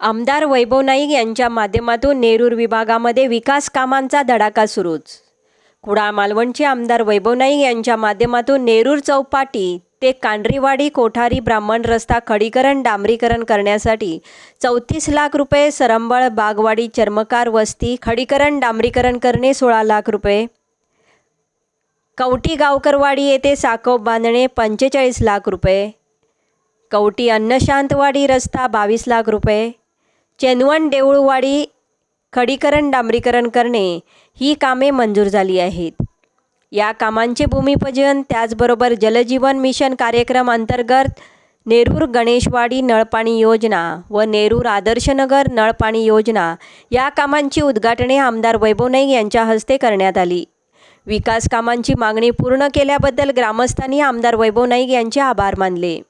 आमदार वैभव नाईक यांच्या माध्यमातून नेरूर विभागामध्ये विकास कामांचा धडाका सुरूच. कुडाळ मालवणचे आमदार वैभव नाईक यांच्या माध्यमातून नेरूर चौपाटी ते कांडरीवाडी कोठारी ब्राह्मण रस्ता खडीकरण डांबरीकरण करण्यासाठी चौतीस लाख रुपये सरंबळ बागवाडी चर्मकार वस्ती खडीकरण डांबरीकरण करणे सोळा लाख रुपये. कवटी गावकरवाडी येथे साकोप बांधणे पंचेचाळीस लाख रुपये. कवटी अन्नशांतवाडी रस्ता बावीस लाख रुपये. चेनवण देऊळवाडी खडीकरण डांबरीकरण करणे ही कामे मंजूर झाली आहेत. या कामांचे भूमिपूजन त्याचबरोबर जलजीवन मिशन कार्यक्रम अंतर्गत नेरूर गणेशवाडी नळपाणी योजना व नेरूर आदर्शनगर नळपाणी योजना या कामांची उद्घाटने आमदार वैभव नाईक यांच्या हस्ते करण्यात आली. विकास कामांची मागणी पूर्ण केल्याबद्दल ग्रामस्थांनी आमदार वैभव नाईक यांचे आभार मानले.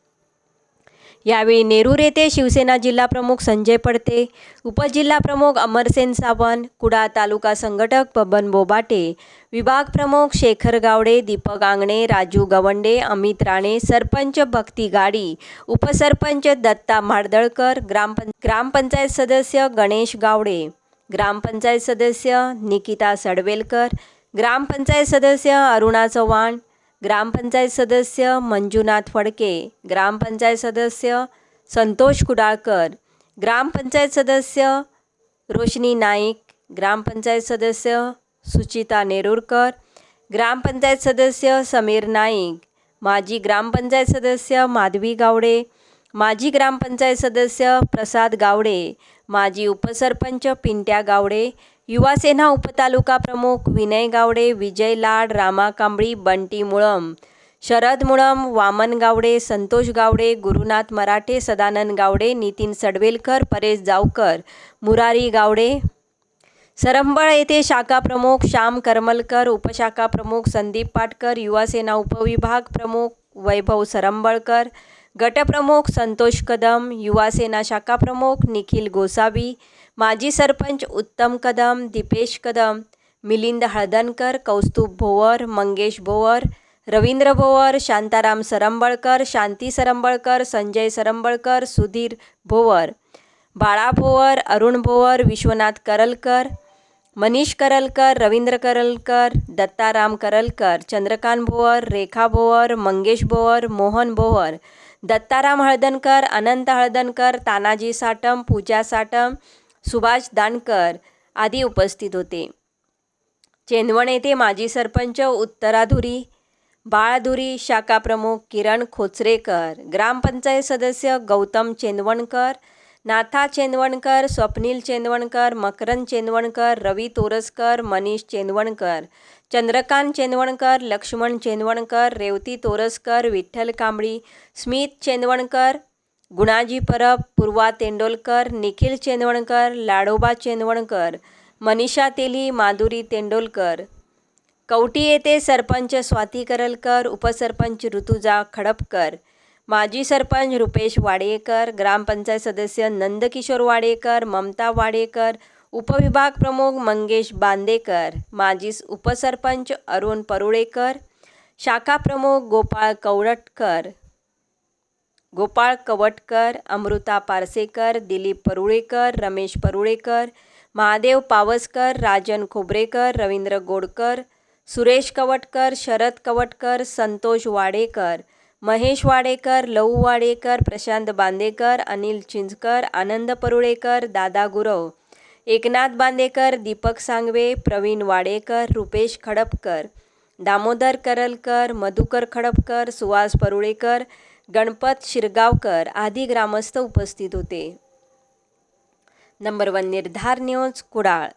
यावेळी नेरूर येथे शिवसेना जिल्हाप्रमुख संजय पडते उपजिल्हाप्रमुख अमरसेन सावंत कुडाळ तालुका संघटक बबन बोबाटे विभाग प्रमुख शेखर गावडे दीपक आंगणे राजू गवंडे अमित राणे सरपंच भक्ती गाडी उपसरपंच दत्ता म्हाडदळकर ग्रामपं ग्रामपंचायत सदस्य गणेश गावडे ग्रामपंचायत सदस्य निकिता सडवेलकर ग्रामपंचायत सदस्य अरुणा चव्हाण ग्रामपंचायत सदस्य मंजुनाथ फडके ग्रामपंचायत सदस्य संतोष कुडाळकर ग्रामपंचायत सदस्य रोशनी नाईक ग्रामपंचायत सदस्य सुचिता नेरुरकर ग्रामपंचायत सदस्य समीर नाईक माजी ग्रामपंचायत सदस्य माधवी गावडे माजी ग्रामपंचायत सदस्य प्रसाद गावडे माजी उपसरपंच पिंट्या गावडे युवासेना उपतालुका प्रमुख विनय गावडे विजय लाड रामा कांबळी बंटी मुळम शरद मुळम वामन गावडे संतोष गावडे गुरुनाथ मराठे सदानंद गावडे नितीन सडवेलकर परेश जावकर मुरारी गावडे सरंबळ येथे शाखा प्रमुख श्याम करमलकर उपशाखा प्रमुख संदीप पाटकर युवासेना उपविभाग प्रमुख वैभव सरंबळकर गटप्रमुख संतोष कदम युवासेना शाखाप्रमुख निखिल गोसावी माजी सरपंच उत्तम कदम दीपेश कदम मिलिंद हळदणकर कौस्तुभ भोवर मंगेश भोवर रवींद्र भोवर शांताराम सरंबळकर शांती सरंबळकर संजय सरंबळकर सुधीर भोवर बाळा भोवर अरुण भोवर विश्वनाथ करलकर मनीष करलकर रवींद्र करलकर दत्ताराम करलकर चंद्रकांत भोवर रेखा भोवर मंगेश भोवर मोहन भोवर दत्ताराम हळदणकर अनंत हळदणकर तानाजी साटम पूजा साटम सुभाष दानकर आदी उपस्थित होते. चेंदवण येथे माजी सरपंच उत्तराधुरी बाळधुरी शाखा प्रमुख किरण खोचरेकर ग्रामपंचायत सदस्य गौतम चेंदवणकर नाथा चेंदवणकर स्वप्नील चेंदवणकर मकरंद चेंदवणकर रवी तोरसकर मनीष चेंदवणकर चंद्रकांत चेंदवणकर लक्ष्मण चेंदवणकर रेवती तोरसकर विठ्ठल कांबळी स्मित चेंदवणकर गुणाजी परब पूर्वा तेंडोलकर निखिल चेंदवणकर लाडोबा चेंदवणकर मनीषा तेली माधुरी तेंडोलकर. कवटी येथे सरपंच स्वाती करलकर उपसरपंच ऋतुजा खडपकर. माजी सरपंच रुपेश वाडेकर ग्रामपंचायत सदस्य नंदकिशोर वाडेकर ममता वाडेकर उपविभाग प्रमुख मंगेश बांदेकर माजी उपसरपंच अरुण परुळेकर शाखा प्रमुख गोपाळ कवडटकर गोपाळ कवटकर अमृता पारसेकर दिलीप परुळेकर रमेश परुळेकर महादेव पावसकर राजन खोबरेकर रवींद्र गोडकर सुरेश कवटकर शरद कवटकर संतोष वाडेकर महेश वाडेकर लहू वाडेकर प्रशांत बांदेकर अनिल चिंचकर आनंद परुळेकर दादा गुरव एकनाथ बांदेकर दीपक सांगवे प्रवीण वाडेकर रुपेश खडपकर दामोदर करलकर मधुकर खडपकर सुहास परुळेकर गणपत शिरगावकर आदी ग्रामस्थ उपस्थित होते. नंबर वन निर्धार न्यूज कुडाळ.